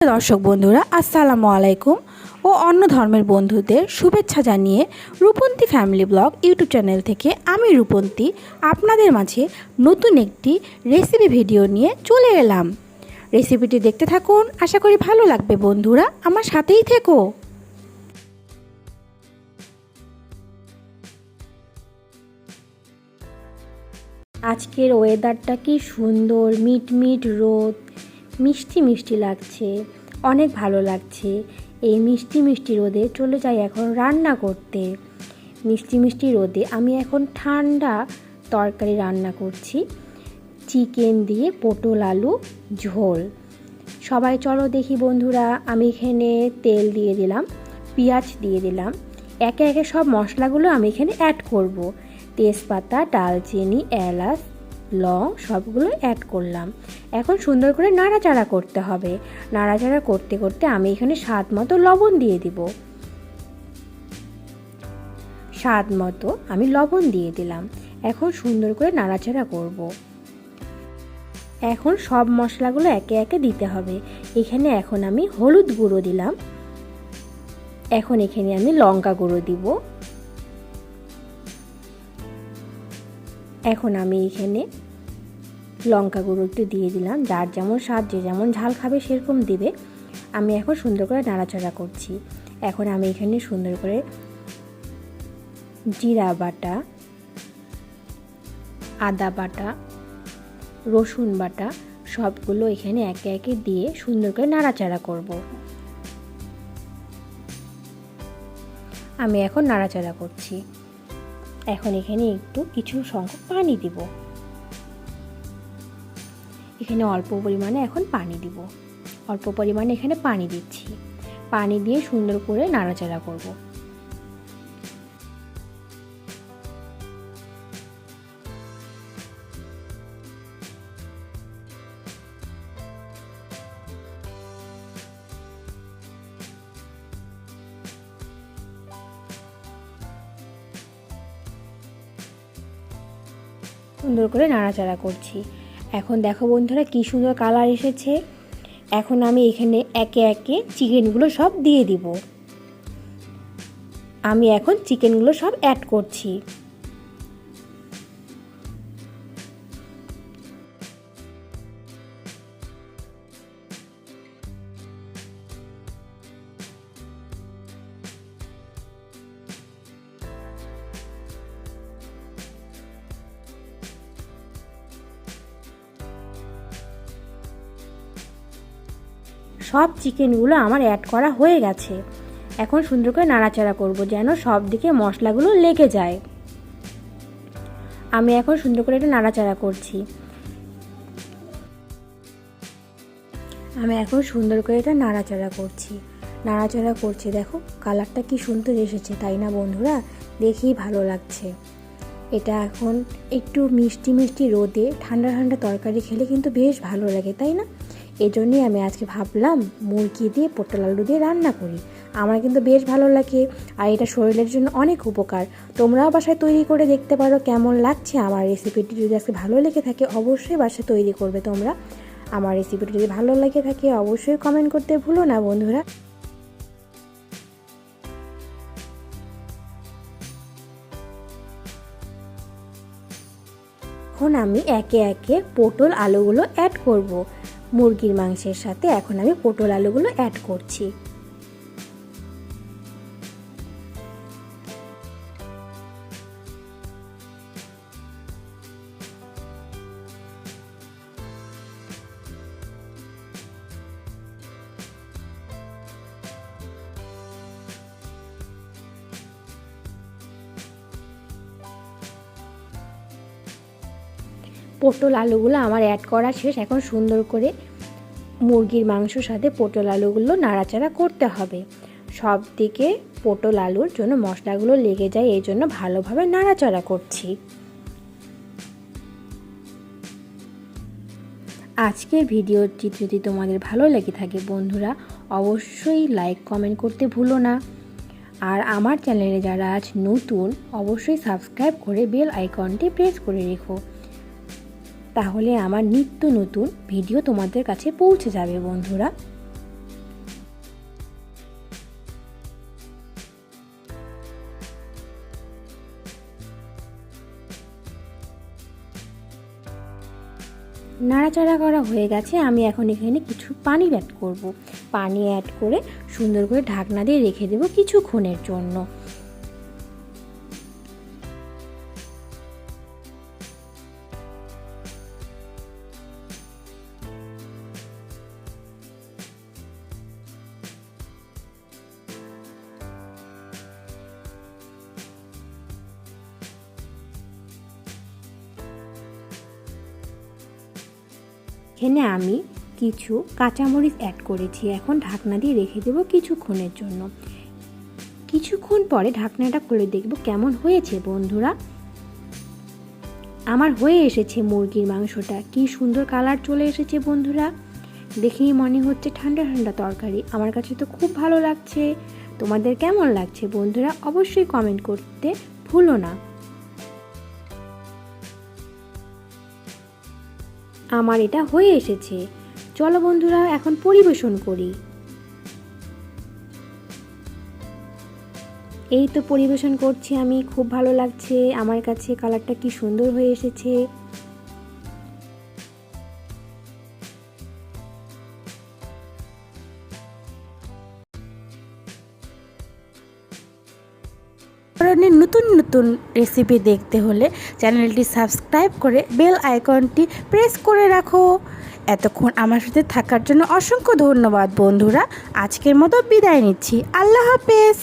দর্শক বন্ধুরা, আসসালামু আলাইকুম ও অন্য ধর্মের বন্ধুদের শুভেচ্ছা জানিয়ে Rupanti family blog YouTube channel থেকে আমি রূপন্তী আপনাদের মাঝে নতুন একটি রেসিপি ভিডিও নিয়ে চলে এলাম। রেসিপিটি দেখতে থাকুন, আশা করি ভালো লাগবে বন্ধুরা, আমার সাথেই থেকো। আজকের ওয়েদারটা কি সুন্দর মিট মিট রোদ মিষ্টি মিষ্টি লাগছে, অনেক ভালো লাগছে। এই মিষ্টি মিষ্টি রোদে চলে যাই এখন রান্না করতে। মিষ্টি মিষ্টি রোদে আমি এখন ঠান্ডা তরকারি রান্না করছি। চিকেন দিয়ে পটল আলু, ঝোল। সবাই চলো দেখি বন্ধুরা, আমি এখানে তেল দিয়ে দিলাম, পেঁয়াজ দিয়ে দিলাম। একে একে সব মশলাগুলো আমি এখানে অ্যাড করব। তেজপাতা, ডালচিনি, এলাচ লং সবগুলো অ্যাড করলাম। এখন সুন্দর করে নাড়াচাড়া করতে হবে। নাড়াচাড়া করতে করতে আমি এখানে স্বাদ মতো লবণ দিয়ে দিব। স্বাদ মতো আমি লবণ দিয়ে দিলাম। এখন সুন্দর করে নাড়াচাড়া করব। এখন সব মশলাগুলো একে একে দিতে হবে। এখানে এখন আমি হলুদ গুঁড়ো দিলাম। এখন এখানে আমি লঙ্কা গুঁড়ো দিব। এখন আমি এখানে লঙ্কা গুঁড়ো একটু দিয়ে দিলাম। যার যেমন স্বাদ, যে যেমন ঝাল খাবে সেরকম দিবে। আমি এখন সুন্দর করে নাড়াচাড়া করছি। এখন আমি এখানে সুন্দর করে জিরা বাটা, আদা বাটা, রসুন বাটা সবগুলো এখানে একে একে দিয়ে সুন্দর করে নাড়াচাড়া করব। আমি এখন নাড়াচাড়া করছি। এখন এখানে একটু কিছু সংখ্যক পানি দিব। এখানে অল্প পরিমাণে এখন পানি দিব। অল্প পরিমাণে এখানে পানি দিচ্ছি। পানি দিয়ে সুন্দর করে নাড়াচাড়া করব। সুন্দর করে নাড়াচাড়া করছি। এখন দেখো বন্ধুরা কী সুন্দর কালার এসেছে। এখন আমি এখানে একে একে চিকেনগুলো সব দিয়ে দিব। আমি এখন চিকেনগুলো সব অ্যাড করছি। সব চিকেনগুলো আমার অ্যাড করা হয়ে গেছে। এখন সুন্দর করে নাড়াচাড়া করব যেন সব দিকে মশলাগুলো লেগে যায়। আমি এখন সুন্দর করে এটা নাড়াচাড়া করছি। আমি এখন সুন্দর করে এটা নাড়াচাড়া করছি। নাড়াচাড়া করছি, দেখো, কালারটা কি সুন্দর এসেছে, তাই না বন্ধুরা? দেখেই ভালো লাগছে। এটা এখন একটু মিষ্টি মিষ্টি রোদে ঠান্ডা ঠান্ডা তরকারি খেলে কিন্তু বেশ ভালো লাগে, তাই না? এজন্যই আমি আজকে ভাবলাম মুরগি দিয়ে পটল আলু দিয়ে রান্না করি। আমার কিন্তু বেশ ভালো লাগে আর এটা শরীরের জন্য অনেক উপকার। তোমরাও বাসায় তৈরি করে দেখতে পারো কেমন লাগছে আমার রেসিপিটি। যদি আজকে ভালো লেগে থাকে অবশ্যই বাসায় তৈরি করবে তোমরা। আমার রেসিপিটি যদি ভালো লেগে থাকে অবশ্যই কমেন্ট করতে ভুলো না বন্ধুরা। এখন আমি একে একে পটল আলুগুলো অ্যাড করব। মুরগির মাংসের সাথে এখন আমি পটল আলুগুলো অ্যাড করছি। পটল আলুগুলো আমার অ্যাড করা শেষ। এখন সুন্দর করে মুরগির মাংসর সাথে পটল আলুগুলো নাড়াচাড়া করতে হবে। সব দিকে পটল আলুর জন্য মশলাগুলো লেগে যায়, এই জন্য ভালোভাবে নাড়াচাড়া করছি। আজকের ভিডিওটি যদি তোমাদের ভালো লেগে থাকে বন্ধুরা, অবশ্যই লাইক কমেন্ট করতে ভুলো না। আর আমার চ্যানেলে যারা আজ নতুন, অবশ্যই সাবস্ক্রাইব করে বেল আইকনটি প্রেস করে রেখো। তাহলে আমার নিত্য নতুন ভিডিও তোমাদের কাছে পৌঁছে যাবে, বন্ধুরা নাড়াচাড়া করা হয়ে গেছে, আমি এখন এখানে কিছু পানি অ্যাড করব। পানি অ্যাড করে সুন্দর করে ঢাকনা দিয়ে রেখে দেবো কিছুক্ষণের জন্য এখানে আমি কিছু কাঁচামরিচ অ্যাড করেছি। এখন ঢাকনা দিয়ে রেখে দেবো কিছুক্ষণের জন্য। কিছুক্ষণ পরে ঢাকনাটা খুলে দেখব কেমন হয়েছে, বন্ধুরা। আমার হয়ে এসেছে মুরগির মাংসটা। কি সুন্দর কালার চলে এসেছে, বন্ধুরা। দেখেই মনে হচ্ছে ঠান্ডা ঠান্ডা তরকারি। আমার কাছে তো খুব ভালো লাগছে। তোমাদের কেমন লাগছে, বন্ধুরা? অবশ্যই কমেন্ট করতে ভুলো না। আমার এটা হয়ে এসেছে। চলো বন্ধুরা, এখন পরিবেশন করি। এই তো পরিবেশন করছি আমি, খুব ভালো লাগছে। আমার কাছে কালারটা কি সুন্দর হয়ে এসেছে। ধরনের নতুন নতুন রেসিপি দেখতে হলে চ্যানেলটি সাবস্ক্রাইব করে বেল আইকনটি প্রেস করে রাখো। এতক্ষণ আমার সাথে থাকার জন্য অসংখ্য ধন্যবাদ, বন্ধুরা। আজকের মতো বিদায় নিচ্ছি। আল্লাহ হাফেজ।